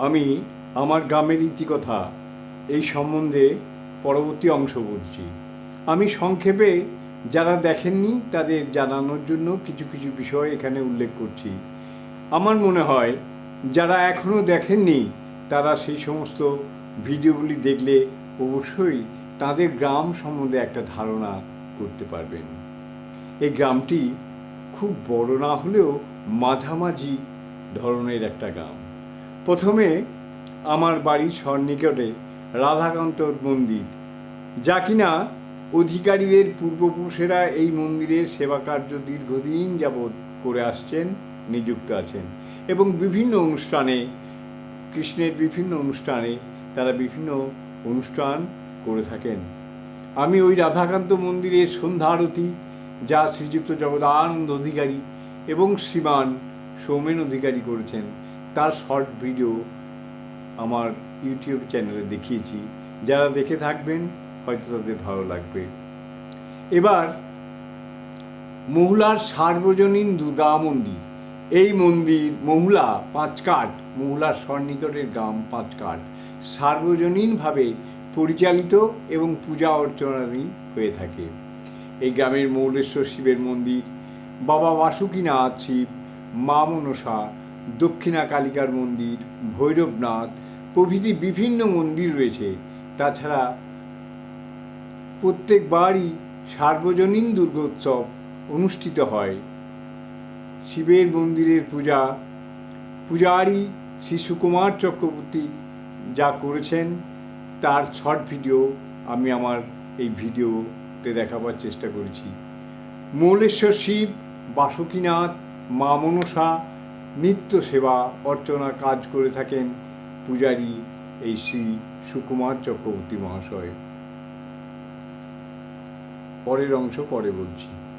আমি আমার গ্রামের ইতিকথা এই সম্বন্ধে পরবর্তী অংশ বলছি আমি সংক্ষেপে যারা দেখেননি তাদের জানানোর জন্য কিছু কিছু বিষয় এখানে উল্লেখ করছি। আমার মনে হয় যারা এখনও দেখেননি তারা সেই সমস্ত ভিডিওগুলি দেখলে অবশ্যই তাদের গ্রাম সম্বন্ধে একটা ধারণা করতে পারবেন। এই গ্রামটি খুব বড় না হলেও মাঝামাঝি ধরনের একটা গ্রাম। প্রথমে আমার বাড়ির সন্নিকটে রাধাকান্তর মন্দির। যা কিনা অধিকারীদের পূর্বপুরুষেরা এই মন্দিরের সেবা কার্য দীর্ঘদিন যাবৎ করে আসছেন, নিযুক্ত আছেন এবং বিভিন্ন অনুষ্ঠানে, কৃষ্ণের বিভিন্ন অনুষ্ঠানে তারা বিভিন্ন অনুষ্ঠান করে থাকেন। আমি ওই রাধাকান্ত মন্দিরের সন্ধ্যা আরতি যা শ্রীযুক্ত জগদানন্দ অধিকারী এবং শ্রীমান সৌমেন অধিকারী করেছেন তার শর্ট ভিডিও আমার ইউটিউব চ্যানেলে দেখিয়েছি। যারা দেখে থাকবেন, হয়তো তাদের ভালো লাগবে। এবার, মহুলার সার্বজনীন দুর্গা মন্দির। এই মন্দির, মহুলা পাঁচকাট মহুলার সন্নিকটের গ্রাম পাঁচকাট সার্বজনীনভাবে পরিচালিত এবং পূজা অর্চনাদি হয়ে থাকে। এই গ্রামের মৌলেশ্বর শিবের মন্দির, বাবা বাসুকীনাথ শিব, মা মনসা দক্ষিণা কালিকার মন্দির, ভৈরবনাথ, প্রভৃতি বিভিন্ন মন্দির রয়েছে। তাছাড়া প্রত্যেকবারই সার্বজনীন দুর্গোৎসব অনুষ্ঠিত হয়। শিবের মন্দিরের পূজা, পূজারী শ্রী সুকুমার চক্রবর্তী যা করেছেন, তার শর্ট ভিডিও আমি আমার এই ভিডিওতে দেখাবার চেষ্টা করেছি। মৌলেশ্বর শিব, বাসুকীনাথ, মা মনসা নিত্য সেবা অর্চনা কাজ করে থাকেন পূজারী এই শ্রী সুকুমার চক্রবর্তী মহাশয়। পরের অংশ পরে বলছি।